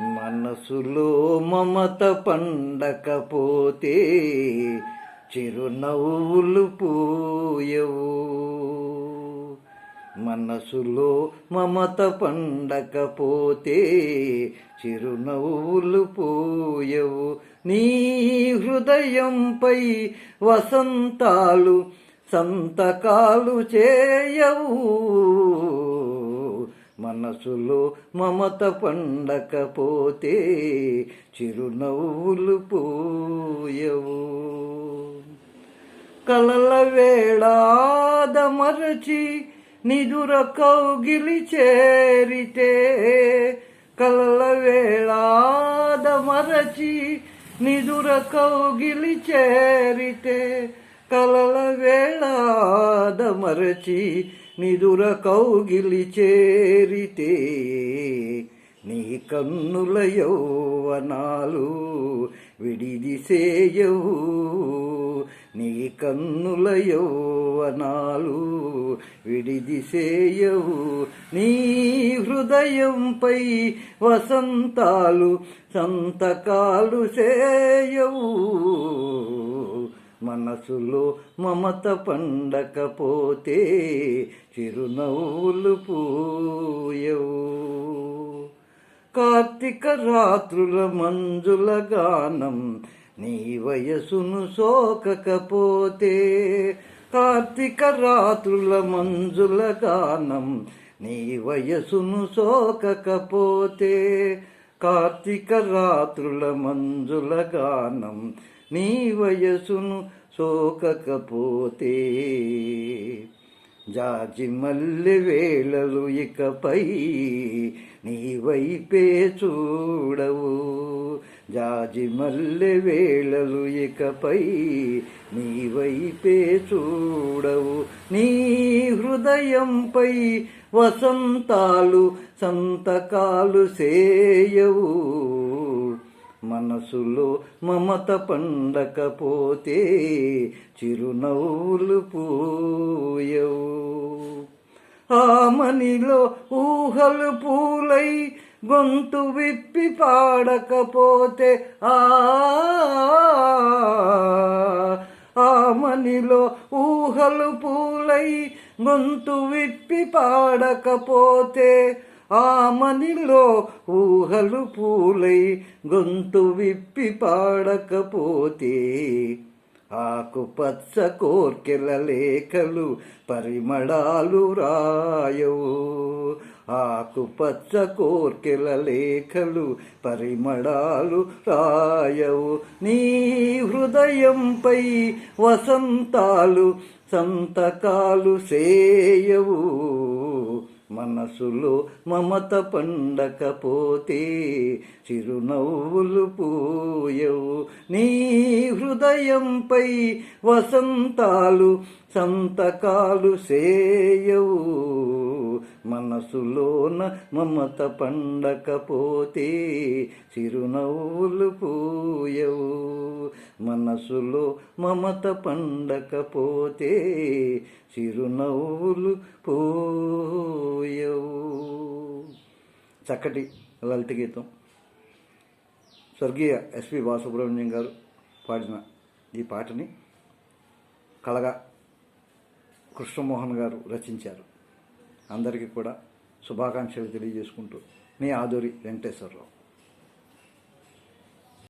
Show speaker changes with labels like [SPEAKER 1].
[SPEAKER 1] మనసులో మమత పండకపోతే చిరునవ్వులు పోయవు. మనసులో మమత పండకపోతే చిరునవ్వులు పోయవు. నీ హృదయంపై వసంతాలు సంతకాలు చేయవు. మనసులో మమత పండకపోతే చిరునవ్వులు పోయవు. కలల వేళాదమరచి నిదుర కౌగిలి చేరితే కలల వేళాదమరచి నిదుర కౌగిలి చేరితే కలల వేళాదమరచి నిదుర కౌగిలి చేరితే నీ కన్నుల యౌవనాలు విడిదిసేయవు నీ కన్నుల యౌవనాలు విడిదిసేయవు నీ హృదయంపై వసంతాలు సంతకాలు చేయవు మనసులో మమత పండకపోతే చిరునవ్వులు పూయవు. కార్తీక రాత్రుల మంజుల గానం నీ వయసును సోకకపోతే కార్తీక రాత్రుల మంజుల గానం నీ వయసును సోకకపోతే కార్తీక రాత్రుల మంజుల గానం నీ వయసును సోకకపోతే జాజి మల్లె వేళలు ఇకపై నీ వైపే చూడవు. జాజి మల్లె వేళలు ఇకపై నీ వైపే చూడవు. నీ హృదయంపై వసంతాలు సంతకాలు సేయవు. మనసులో మమత పండకపోతే చిరునవ్వులు పూయవు. ఆమనిలో ఊహలు పూలై గొంతు విప్పి పాడకపోతే ఆ ఆమనిలో ఊహలు పూలై గొంతు విప్పి పాడకపోతే ఆ మనిలో ఊహలు పూలై గొంతు విప్పి పాడకపోతే ఆకుపచ్చ కోర్కెల లేఖలు పరిమళాలు రాయవు. ఆకుపచ్చ కోర్కెల లేఖలు పరిమళాలు రాయవు. నీ హృదయంపై వసంతాలు సంతకాలు సేయవు. మనసులో మమత పండకపోతే చిరునవ్వులు పోయవు. నీ హృదయంపై వసంతాలు సంతకాలు సేయవు. మనసులోన మమత పండకపోతే చిరునవ్వులు పూయవు. మనసులో మమత పండకపోతే చిరునవ్వులు పూయవు. చక్కటి లలిత గీతం. స్వర్గీయ ఎస్పి బాలసుబ్రహ్మణ్యం గారు పాడిన ఈ పాటని కళగా కృష్ణమోహన్ గారు రచించారు. అందరికీ కూడా శుభాకాంక్షలు తెలియజేసుకుంటూ మీ ఆదూరి వెంకటేశ్వరరావు.